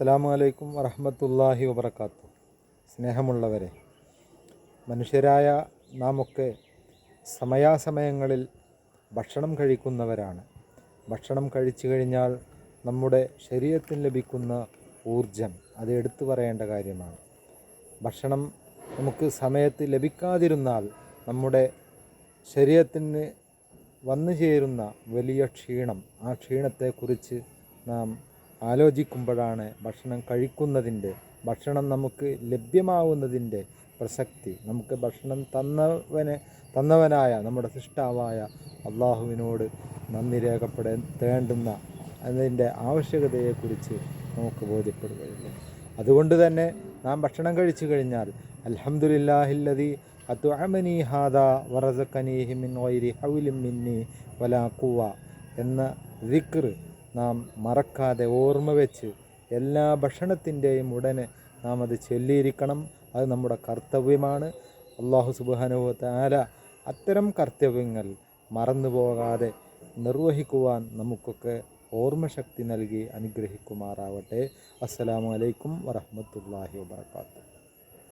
അസ്സാം വലൈക്കും വറഹമത്തല്ലാഹി വബർക്കാത്തു സ്നേഹമുള്ളവരെ മനുഷ്യരായ നാമൊക്കെ സമയാസമയങ്ങളിൽ ഭക്ഷണം കഴിക്കുന്നവരാണ്. ഭക്ഷണം കഴിച്ചു കഴിഞ്ഞാൽ നമ്മുടെ ശരീരത്തിന് ലഭിക്കുന്ന ഊർജം അത് എടുത്തു പറയേണ്ട കാര്യമാണ്. ഭക്ഷണം നമുക്ക് സമയത്ത് ലഭിക്കാതിരുന്നാൽ നമ്മുടെ ശരീരത്തിന് വന്നു ചേരുന്ന വലിയ ക്ഷീണം ആ ക്ഷീണത്തെക്കുറിച്ച് നാം ആലോചിക്കുമ്പോഴാണ് ഭക്ഷണം കഴിക്കുന്നതിന്റെ ഭക്ഷണം നമുക്ക് ലഭ്യമാവുന്നതിന്റെ പ്രസക്തി. നമുക്ക് ഭക്ഷണം തന്നവനെ തന്നവനായ നമ്മുടെ സൃഷ്ടാവായ അള്ളാഹുവിനോട് നന്ദി രേഖപ്പെടുത്തേണ്ടുന്ന അതിന്റെ ആവശ്യകതയെക്കുറിച്ച് നമുക്ക് ബോധ്യപ്പെടുകയുള്ളൂ. അതുകൊണ്ട് തന്നെ നാം ഭക്ഷണം കഴിച്ചു കഴിഞ്ഞാൽ അൽഹംദുലില്ലാഹില്ലതി അത്തുഅമനി ഹാദ വറസക്കനീഹി മിൻ വൈരി ഹൗലിം മിന്നി വലാ കുവ എന്ന ദിക്ർ നാം മറക്കാതെ ഓർമ്മ വെച്ച് എല്ലാ ഭക്ഷണത്തിന്റെയും ഉടനെ നാം അത് ചൊല്ലിയിരിക്കണം. അത് നമ്മുടെ കർത്തവ്യമാണ്. അള്ളാഹു സുബാനുഭവത്തെ ആല അത്തരം കർത്തവ്യങ്ങൾ മറന്നു പോകാതെ നിർവഹിക്കുവാൻ നമുക്കൊക്കെ ഓർമ്മശക്തി നൽകി അനുഗ്രഹിക്കുമാറാവട്ടെ. അസ്സലാമു അലൈക്കും വറഹ്മത്തുള്ളാഹി വബർക്കാത്തു